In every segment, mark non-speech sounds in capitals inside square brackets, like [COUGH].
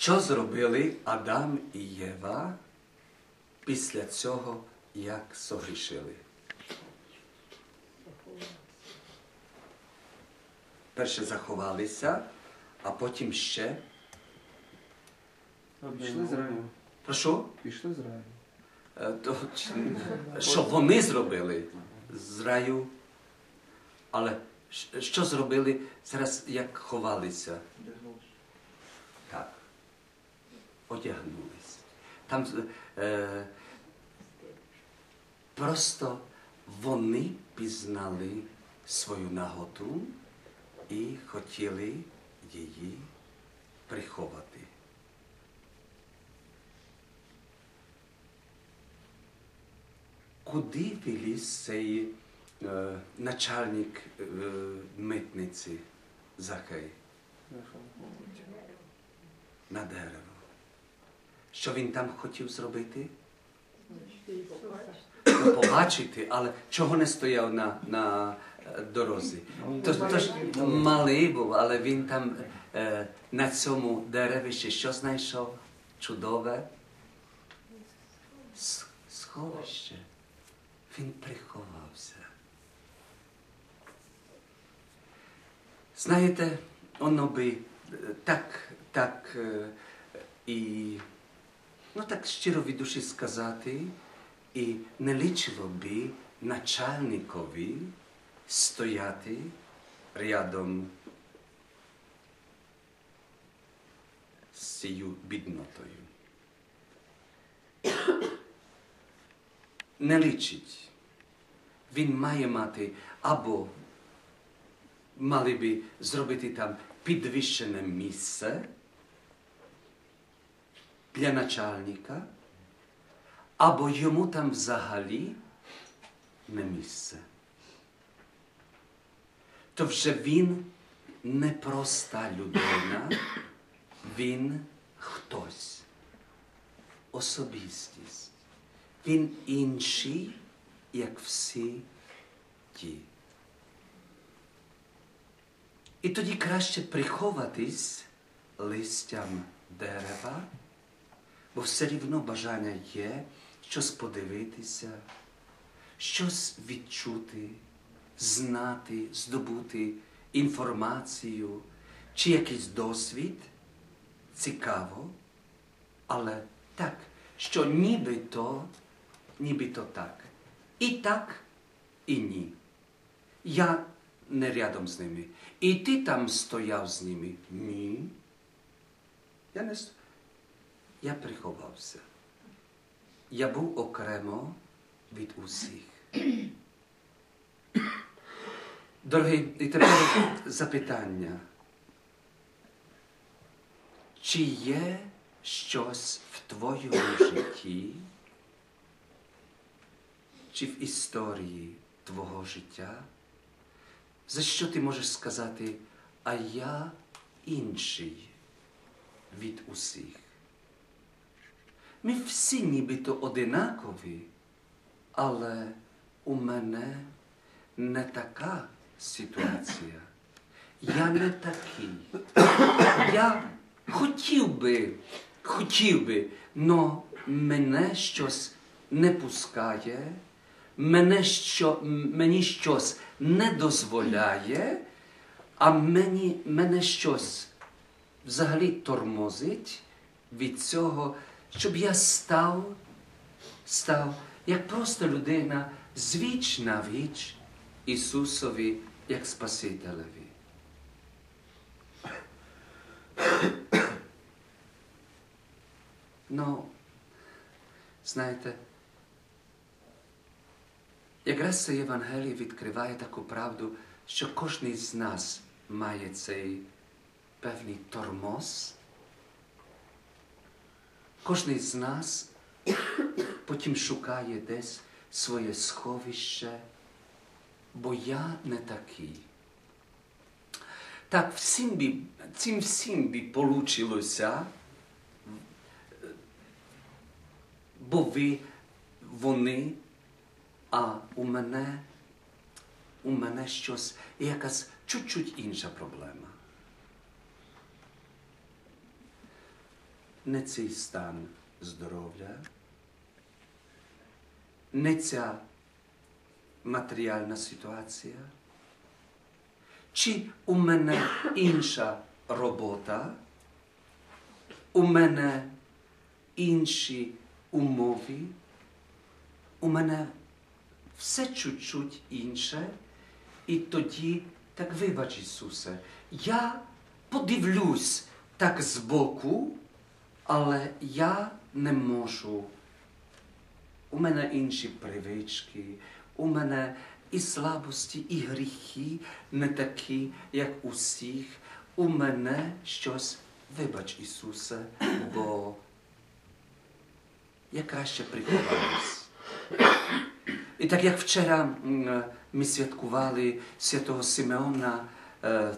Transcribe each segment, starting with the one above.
Що зробили Адам і Єва після цього, як согрішили? Перше заховалися, а потім ще. Пішли з раю. Прошу? Пішли з раю. Е, то, чи- що вони зробили з раю. Але що зробили зараз, як ховалися? Так. Одягнулись. Там е, просто вони пізнали свою наготу і хотіли її приховати. Куди виліз цей е, начальник е, митниці Захей? На дерево. Що він там хотів зробити? Ну, побачити, але чого не стояв на, на е, дорозі? Тож, тож малий був, але він там е, на цьому дереві ще що знайшов? Чудове сховище. Він приховався. Знаєте, воно би е, так, так е, і ну так щиро від душі сказати, і не личило би начальникові стояти рядом з цією біднотою. Не личить. Він має мати або мали би зробити там підвищене місце для начальника, або йому там взагалі не місце. То вже він не проста людина, він хтось, особистість. Він інший, як всі ті. І тоді краще приховатись листям дерева, бо все рівно бажання є щось подивитися, щось відчути, знати, здобути інформацію чи якийсь досвід. Цікаво, але так, що нібито, нібито так. І так, і ні. Я не рядом з ними. І ти там стояв з ними? Ні. Я не с- Я приховався. Я був окремо від усіх. Дорогі, і тепер запитання. Чи є щось в твоєму житті, чи в історії твого життя, за що ти можеш сказати, а я інший від усіх? Ми всі нібито одинакові, але у мене не така ситуація. Я не такий. Я хотів би, хотів би, но мене щось не пускає, мене що, мені щось не дозволяє, а мені, мене щось взагалі тормозить від цього, щоб я став, став як просто людина з віч на віч Ісусові як Спасителеві. Ну, знаєте, якраз це Євангеліє відкриває таку правду, що кожен з нас має цей певний тормоз. Кожен з нас потім шукає десь своє сховище, бо я не такий. Так всім би, цим всім би получилося, бо ви, вони, а у мене, у мене щось, якась чуть-чуть інша проблема. Не цей стан здоров'я, не ця матеріальна ситуація, чи у мене інша робота, у мене інші умови, у мене все чуть-чуть інше, і тоді так вибач, Ісусе, я подивлюсь так збоку, але я не можу. У мене інші привички, у мене і слабості, і гріхи не такі, як усіх. У мене щось, вибач, Ісусе, бо я краще приховаюсь. І так як вчора ми святкували святого Симеона е,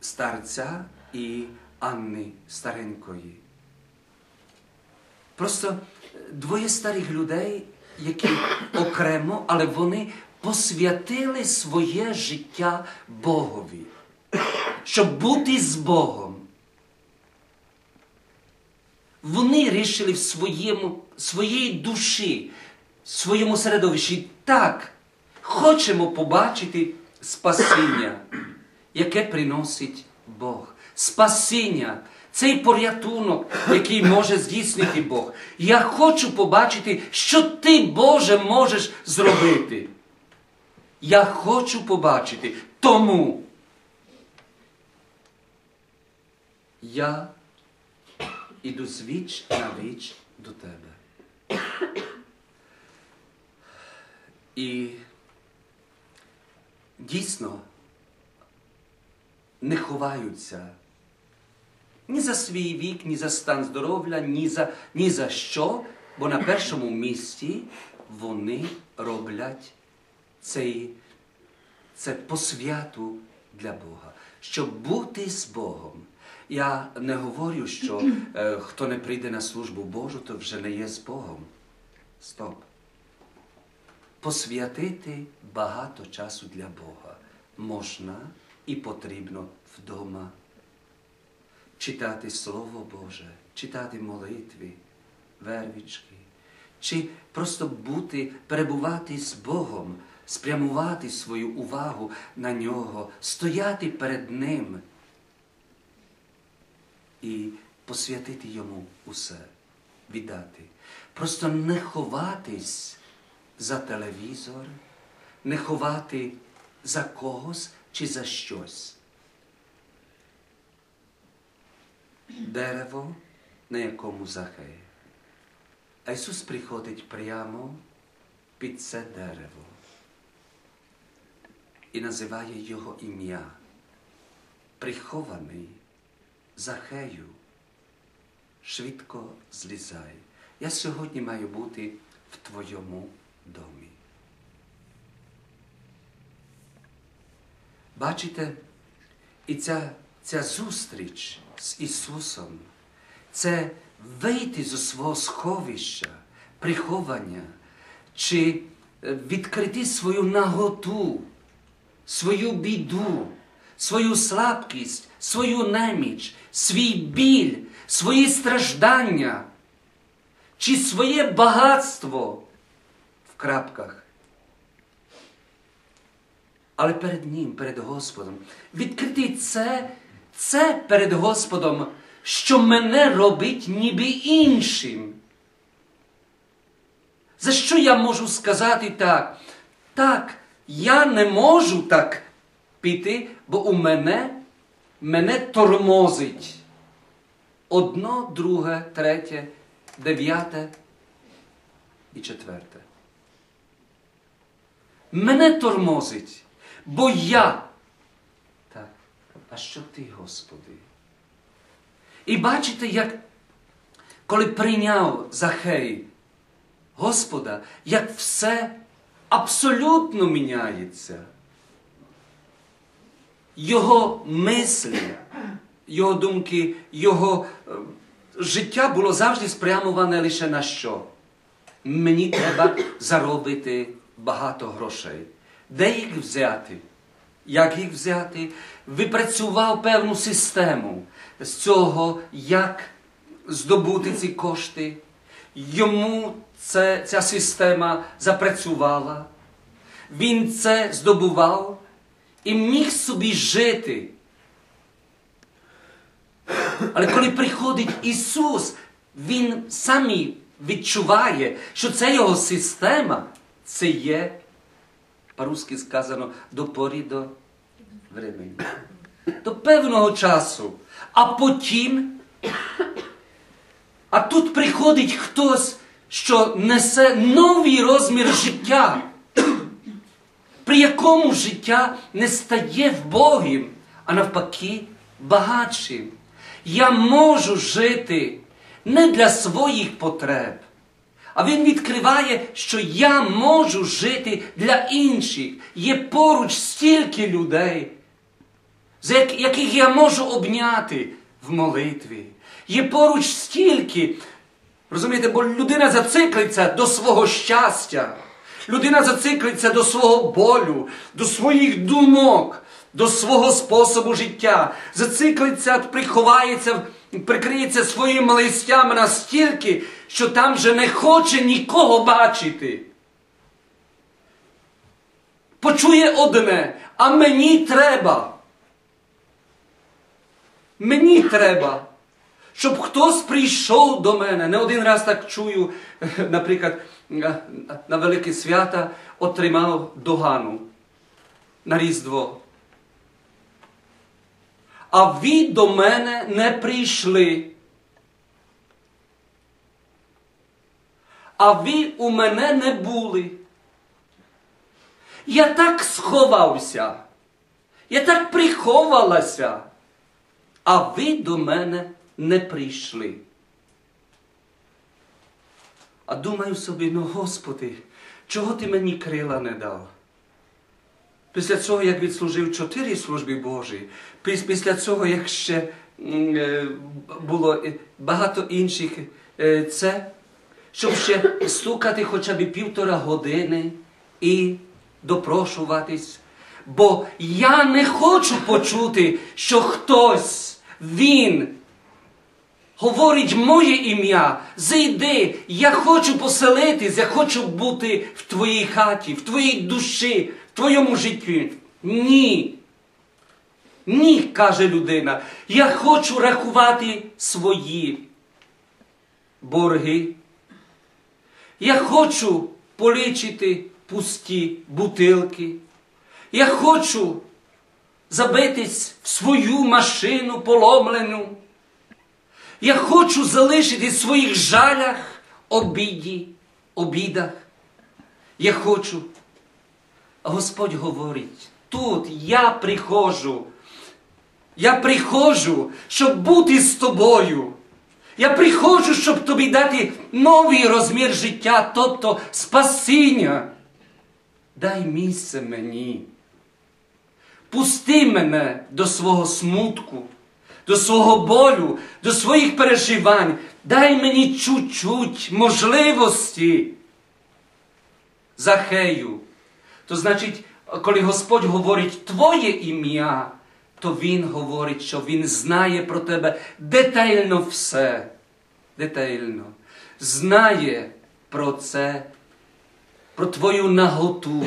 старця і Анни Старенької. Просто двоє старих людей, які окремо, але вони посвятили своє життя Богові, щоб бути з Богом. Вони рішили в своєму, своїй душі, в своєму середовищі так, хочемо побачити спасіння, яке приносить Бог. Спасіння, цей порятунок, який може здійснити Бог. Я хочу побачити, що ти, Боже, можеш зробити. Я хочу побачити. Тому я іду з віч на віч до тебе. І дійсно не ховаються ні за свій вік, ні за стан здоров'я, ні за, ні за що, бо на першому місці вони роблять цей, це посвяту для Бога, щоб бути з Богом. Я не говорю, що е, хто не прийде на службу Божу, то вже не є з Богом. Стоп. Посвятити багато часу для Бога можна і потрібно вдома. Читати Слово Боже, читати молитви, вервічки, чи просто бути, перебувати з Богом, спрямувати свою увагу на нього, стояти перед Ним і посвятити йому усе, віддати. Просто не ховатись за телевізор, не ховати за когось чи за щось. Дерево, на якому Захей. А Ісус приходить прямо під це дерево і називає Його ім'я, прихований Захею, швидко злізай. Я сьогодні маю бути в твоєму домі. Бачите, і ця, ця зустріч з Ісусом це вийти зі свого сховища, приховання, чи відкрити свою наготу, свою біду, свою слабкість, свою неміч, свій біль, свої страждання, чи своє багатство в крапках. Але перед Ним, перед Господом, відкрити це, це перед Господом, що мене робить ніби іншим. За що я можу сказати так? Так, я не можу так піти, бо у мене мене тормозить. Одно, друге, третє, дев'яте і четверте. Мене тормозить, бо я. А що ти, Господи? І бачите, як коли прийняв Захей Господа, як все абсолютно міняється. Його мислі, його думки, його е, життя було завжди спрямоване лише на що? Мені треба заробити багато грошей. Де їх взяти? Як їх взяти? Випрацював певну систему з цього, як здобути ці кошти. Йому це, ця система запрацювала. Він це здобував і міг собі жити. Але коли приходить Ісус, Він самі відчуває, що це його система, це є, по-русски сказано, до порі до времени. До певного часу. А потім, а тут приходить хтось, що несе новий розмір життя, при якому життя не стає вбогим, а навпаки багатшим. Я можу жити не для своїх потреб, а він відкриває, що я можу жити для інших. Є поруч стільки людей, за яких я можу обняти в молитві. Є поруч стільки. Розумієте, бо людина зациклиться до свого щастя. Людина зациклиться до свого болю, до своїх думок, до свого способу життя. Зациклиться, приховається, прикриється своїми листями настільки, що там вже не хоче нікого бачити. Почує одне, а мені треба. Мені треба, щоб хтось прийшов до мене. Не один раз так чую, [LAUGHS] наприклад, на Велике Свята отримав догану на Різдво. А ви до мене не прийшли. А ви у мене не були. Я так сховався, я так приховалася, а ви до мене не прийшли. А думаю собі, ну Господи, чого ти мені крила не дав? Після цього, як відслужив чотири служби Божі, після цього, як ще було багато інших, це, щоб ще стукати хоча б півтора години і допрошуватись. Бо я не хочу почути, що хтось, він говорить моє ім'я, зайди, я хочу поселитись, я хочу бути в твоїй хаті, в твоїй душі, в твоєму житті. Ні. Ні, каже людина. Я хочу рахувати свої борги. Я хочу полічити пусті бутилки. Я хочу забитись в свою машину поломлену. Я хочу залишити в своїх жалях, обіді, обідах. Я хочу. Господь говорить, тут я приходжу. Я приходжу, щоб бути з тобою. Я приходжу, щоб тобі дати новий розмір життя, тобто спасіння. Дай місце мені. Пусти мене до свого смутку до свого болю, до своїх переживань. Дай мені чуть-чуть можливості. Захею. То значить, коли Господь говорить Твоє ім'я, то Він говорить, що Він знає про тебе детально все. Детально. Знає про це, про твою наготу,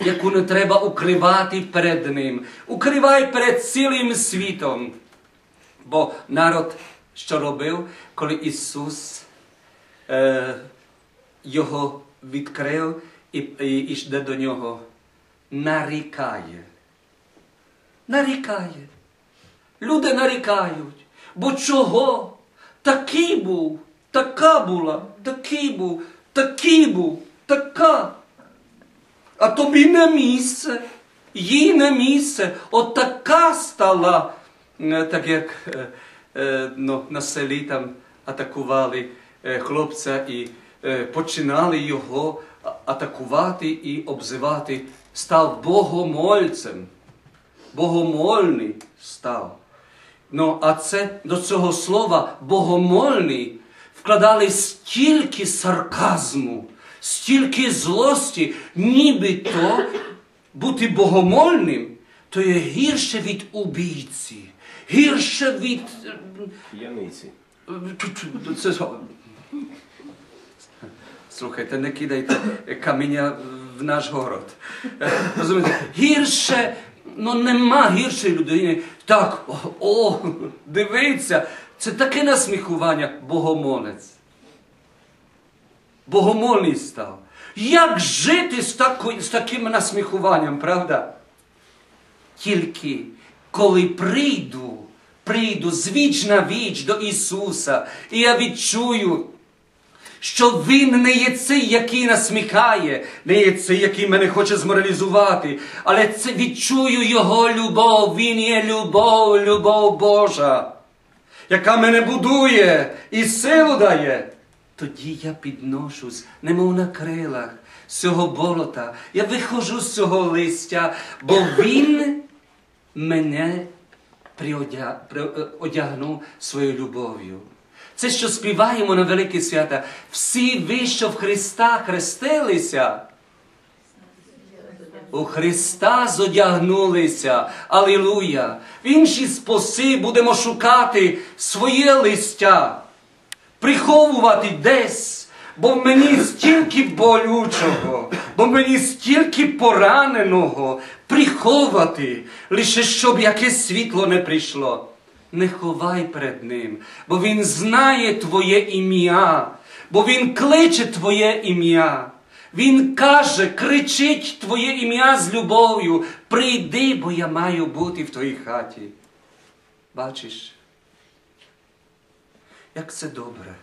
яку не треба укривати перед Ним. Укривай перед цілим світом. Бо народ, що робив, коли Ісус е, його відкрив і, і, і йде до нього, нарікає. Нарікає. Люди нарікають. Бо чого? Такий був, така була, такий був, такий був, така. А тобі не місце, їй не місце, отака стала. Е, так як е, е, ну, на селі там атакували хлопця і починали його атакувати і обзивати, став богомольцем. Богомольний став. Ну, а це до цього слова богомольний вкладали стільки сарказму, стільки злості, нібито бути богомольним, то є гірше від убійці гірше від П'яниці. Це? Слухайте, не кидайте каміння в наш город. Розумієте, гірше, ну нема гіршої людини. Так, о, дивіться, це таке насміхування, богомолець. Богомольний став. Як жити з, тако, з таким насміхуванням, правда? Тільки коли прийду, прийду з віч на віч до Ісуса, і я відчую, що Він не є цей, який насміхає, не є цей, який мене хоче зморалізувати, але це відчую Його любов, Він є любов, любов Божа, яка мене будує і силу дає. Тоді я підношусь, немов на крилах з цього болота. Я виходжу з цього листя, бо він мене приодя... при- е, одягнув своєю любов'ю. Це, що співаємо на великі свята, всі ви, що в Христа хрестилися, у Христа зодягнулися. Алілуя! В інші споси будемо шукати своє листя, приховувати десь, бо мені стільки болючого, бо мені стільки пораненого приховати, лише щоб якесь світло не прийшло. Не ховай перед ним, бо він знає твоє ім'я, бо він кличе твоє ім'я. Він каже, кричить твоє ім'я з любов'ю. Прийди, бо я маю бути в твоїй хаті. Бачиш, як це добре,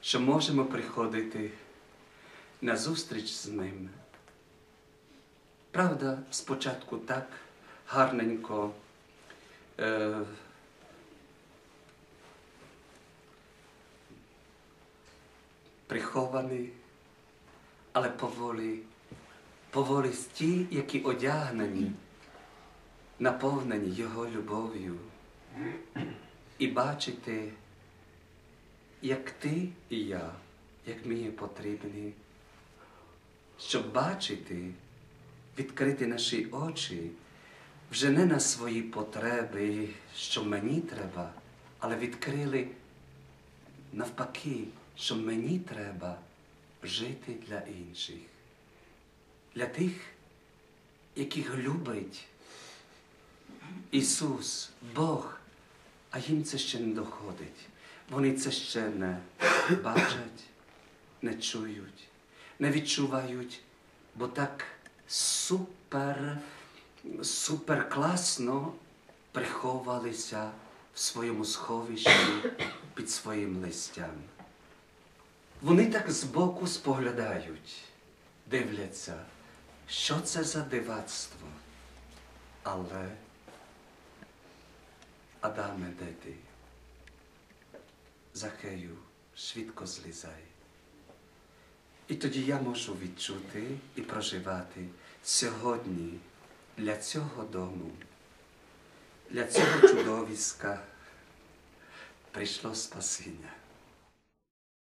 що можемо приходити на зустріч з ним. Правда, спочатку так гарненько. Е, прихований, але поволі, поволі ті, які одягнені, наповнені Його любов'ю. І бачити, як ти і я, як ми є потрібні, щоб бачити, відкрити наші очі вже не на свої потреби, що мені треба, але відкрили навпаки, що мені треба жити для інших, для тих, яких любить Ісус, Бог, а їм це ще не доходить. Вони це ще не бачать, не чують, не відчувають, бо так супер, супер класно приховувалися в своєму сховищі під своїм листям. Вони так збоку споглядають, дивляться, що це за дивацтво. Але Адаме, де ти? Захею, швидко злізай. І тоді я можу відчути і проживати сьогодні для цього дому, для цього чудовиська прийшло спасіння.